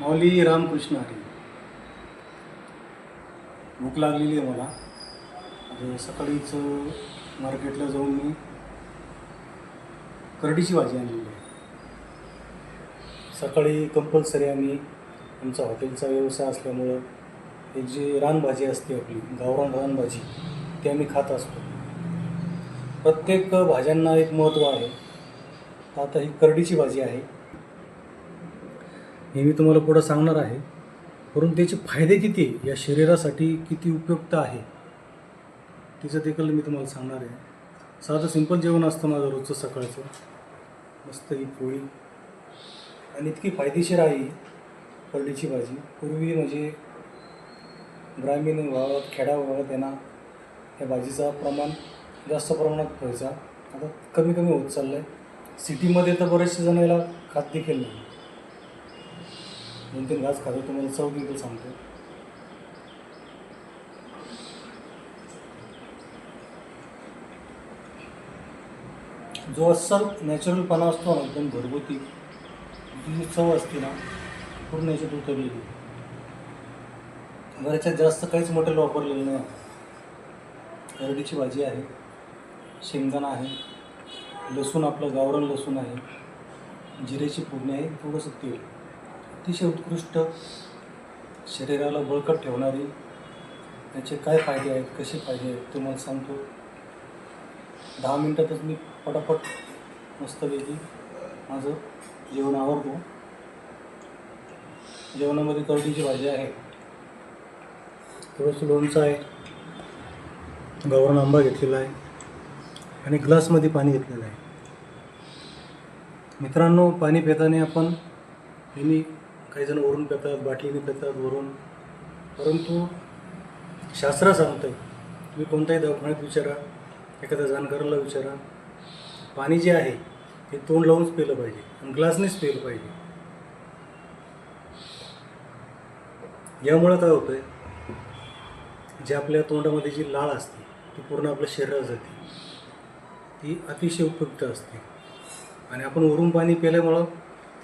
मौली रामकृष्ण हरी भूक लागलेली आहे मला. आता सकाळीच मार्केटला जाऊन मी करडीची भाजी आणलेली आहे. सकाळी कंपल्सरी आम्ही आमचा हॉटेलचा व्यवसाय असल्यामुळं हे जी रानभाजी असते आपली गावरान रानभाजी ती आम्ही खात असतो. प्रत्येक भाज्यांना एक महत्त्व आहे. आता ही करडीची भाजी आहे. हे मी तुम्हाला पुढं सांगणार आहे. परंतु त्याचे फायदे किती या शरीरासाठी किती उपयुक्त आहे? तिचं देखील मी तुम्हाला सांगणार आहे. साधं सिंपल जेवण असतं माझं रोजचं सकाळचं. मस्त ही पोळी. आणि इतकी फायदेशीर आहे ही भाजी. पूर्वी म्हणजे ग्रामीण भागात खेड्या भागात यांना या भाजीचा प्रमाण जास्त प्रमाणात व्हायचा. आता कमी कमी होत चाललं आहे सिटीमध्ये तर बरेचसे जण याला खात देखील नाही. दोन तीन घास खातो तुम्हाला चव देखील सांगतो. जो अस्सल नॅचरलपणा असतो ना एकदम घरगुती जी चव असते ना पूर्ण याच्यात उतरलेली. बऱ्याच्यात जास्त काहीच मटेरियल वापरलेलं नाही. करडीची भाजी आहे शेंगदाणा आहे लसूण आपलं गावरान लसूण आहे जिऱ्याची फोडणी आहे थोडंसं तेल. अतिशय उत्कृष्ट शरीराला बळकट ठेवणारी याचे काय फायदे आहेत कसे फायदे आहेत ते मला सांगतो. दहा मिनटातच मी पटापट मस्तपैकी माझं जेवण आवडतो जेवणामध्ये करडीची भाजी आहे. थोडंसं लोणचं आहे. गवरण आंबा घेतलेला आहे. आणि ग्लासमध्ये पाणी घेतलेलं आहे. मित्रांनो पाणी पिताना आपण नेहमी काही जण वरून पितात बाटलीने पितात वरून. परंतु शास्त्र सांगतं तुम्ही कोणत्याही दवाखान्यात विचारा एखाद्या जाणकाराला विचारा. पाणी जे आहे ते तोंड लावूनच पिलं पाहिजे आणि ग्लासनेच पिलं पाहिजे. यामुळं काय होतं आहे जे आपल्या तोंडामध्ये जी लाळ असते ती पूर्ण आपल्या शरीरात जाते. ती अतिशय उपयुक्त असते. आणि आपण वरून पाणी पिल्यामुळं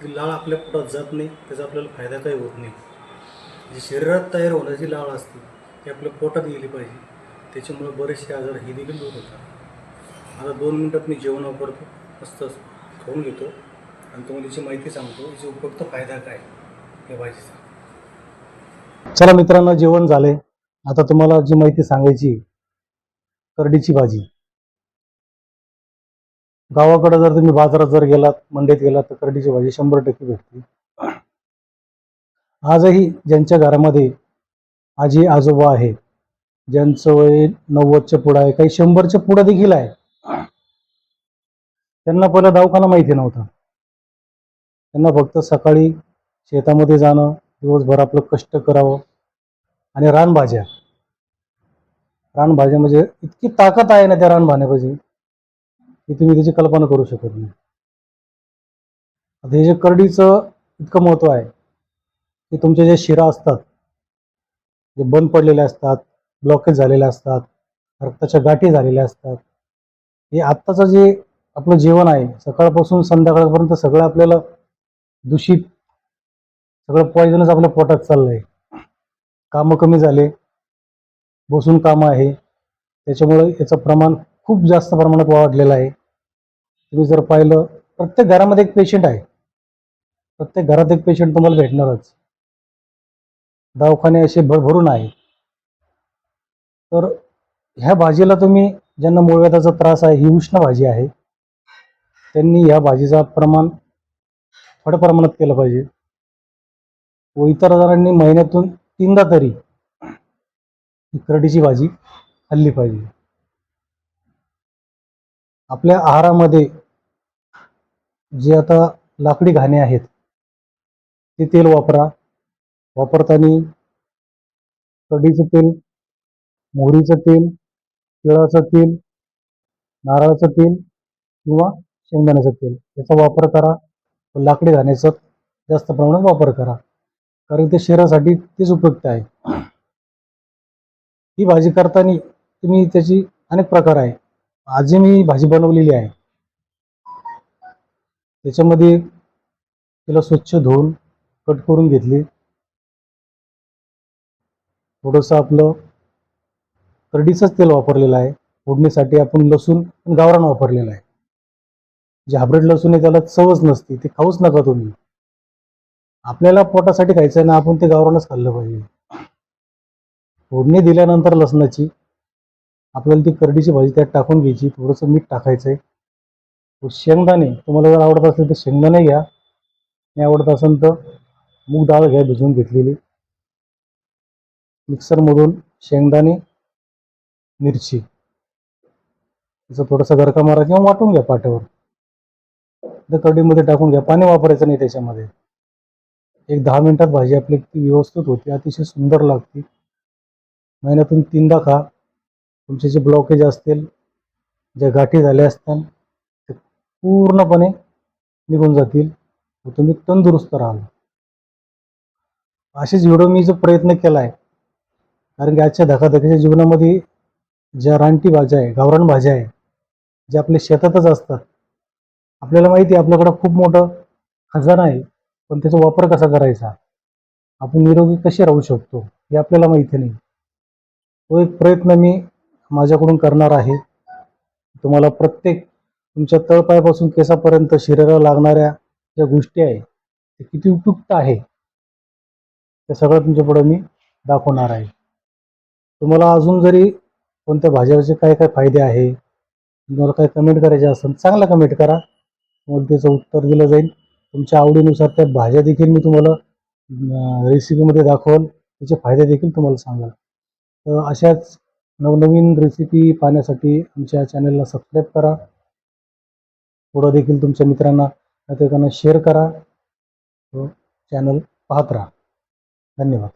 ती लाळ आपल्या पोटात जात नाही त्याचा आपल्याला फायदा काही होत नाही. जी शरीरात तयार होण्याची लाळ असते ती आपल्या पोटात गेली पाहिजे. त्याच्यामुळे बरेचसे आजार हे देखील दूर होतात. आता दोन मिनटात मी जेवण वापरतो मस्त खाऊन घेतो. आणि तुम्हाला याची माहिती सांगतो याचा उपयुक्त फायदा काय हे भाजीचा. चला मित्रांनो जेवण झाले. आता तुम्हाला जी माहिती सांगायची करडीची भाजी. गावाकडे जर तुम्ही बाजारात जर गेलात मंडईत गेलात तर करडीची भाजी शंभर टक्के भेटते. आजही ज्यांच्या घरामध्ये आजी आजोबा आहे ज्यांचं वय नव्वदच्या पुढं आहे काही शंभरच्या पुढं देखील आहे त्यांना पहिला दवाखाना माहिती नव्हता. त्यांना फक्त सकाळी शेतामध्ये जाणं दिवसभर आपलं कष्ट करावं आणि रानभाज्या. रानभाज्या म्हणजे इतकी ताकद आहे ना त्या रानभाज्यापाशी की तुम्ही त्याची कल्पना करू शकत नाही. आता हे जे करडीचं इतकं महत्त्व आहे की तुमच्या ज्या शिरा असतात जे बंद पडलेले असतात ब्लॉकेज झालेले असतात रक्ताच्या गाठी झालेल्या असतात हे आत्ताचं जे आपलं जीवन आहे सकाळपासून संध्याकाळपर्यंत सगळं आपल्याला दूषित सगळं पॉयझनच आपल्या पोटात चाललंय. कामं कमी झाले बसून कामं आहे त्याच्यामुळे याचं प्रमाण खूप जास्त प्रमाणात वाढलेला आहे. तुम्ही जर पाहिलं प्रत्येक घरामध्ये एक पेशंट आहे. प्रत्येक घरात एक पेशंट तुम्हाला भेटणारच. दवाखाने असे भरभरून आहे. तर ह्या भाजीला तुम्ही ज्यांना मूळव्याधाचा त्रास आहे ही उष्ण भाजी आहे त्यांनी ह्या भाजीचा प्रमाण थोड्या प्रमाणात केलं पाहिजे. व इतर जणांनी महिन्यातून तीनदा तरी करडीची भाजी खाल्ली पाहिजे. आपल्या आहारामध्ये जे आता लाकडी घाणे आहेत ते तेल वापरा. वापरताना कढीचं तेल मोहरीचं तेल तिळाचं तेल नारळाचं तेल किंवा शेंगदाण्याचं तेल याचा वापर करा. लाकडी घाण्याचा जास्त प्रमाणात वापर करा. कारण ते शरीरासाठी तेच उपयुक्त आहे. ही भाजी करताना तुम्ही त्याची अनेक प्रकार आहे. आज जी मी भाजी बनवलेली आहे. त्याच्यामध्ये तिला स्वच्छ धुवून कट करून घेतली. थोडंसं आपलं करडीचंच तेल वापरलेलं आहे. फोडणीसाठी आपण लसूण आणि गावरान वापरलेलं आहे. जे हायब्रिड लसूण आहे त्याला चवच नसते ते खाऊच नका तुम्ही. आपल्याला पोटासाठी खायचं आहे ना आपण ते गावरानच खाल्लं पाहिजे. फोडणी दिल्यानंतर लसणाची आपल्याला ती करडीची भाजी त्यात टाकून घ्यायची. थोडंसं मीठ टाकायचं आहे. शेंगदाणे तुम्हाला जर आवडत असेल तर शेंगदाणे घ्या. नाही आवडत असेल तर मूग डाळ घ्या भिजवून घेतलेली. मिक्सरमधून शेंगदाणे मिरची. त्याचा थोडासा गरका मारा किंवा वाटून घ्या पाट्यावर. त्या करडीमध्ये टाकून घ्या. पाणी वापरायचं नाही त्याच्यामध्ये. एक दहा मिनिटात भाजी आपली ती व्यवस्थित होती. अतिशय सुंदर लागते. महिन्यातून तीनदा खा. तुमचे जे ब्लॉकेज असतील ज्या गाठी झाल्या असतील ते पूर्णपणे निघून जातील व तुम्ही तंदुरुस्त राहाल. असेच व्हिडिओ मी जो प्रयत्न केला आहे कारण की आजच्या धकाधकीच्या जीवनामध्ये ज्या रानटी भाज्या आहे गावरान भाज्या आहे ज्या आपल्या शेतातच असतात आपल्याला माहिती आहे आपल्याकडं खूप मोठं खजाना आहे पण त्याचा वापर कसा करायचा? आपण निरोगी कसे राहू शकतो हे आपल्याला माहिती नाही. तो एक प्रयत्न मी माझ्याकडून करणार आहे. तुम्हाला प्रत्येक तुमच्या तळपायापासून केसापर्यंत शरीराला लागणाऱ्या ज्या गोष्टी आहे ते किती उपयुक्त आहे ते सगळं तुमच्यापुढे मी दाखवणार आहे. तुम्हाला अजून जरी कोणत्या भाज्याचे काय काय फायदे आहे तुम्हाला काय कमेंट करायचे असेल चांगला कमेंट करा. तुम्हाला त्याचं उत्तर दिलं जाईल. तुमच्या आवडीनुसार त्या भाज्या देखील मी तुम्हाला रेसिपीमध्ये दाखवाल. त्याचे फायदे देखील तुम्हाला सांगाल. तर अशाच नवनवीन रेसिपी पाहण्यासाठी आमच्या चॅनलला सबस्क्राईब करा. पुढं देखील तुमच्या मित्रांना नातेवाईकांना शेअर करा. व चॅनल पाहत राहा. धन्यवाद.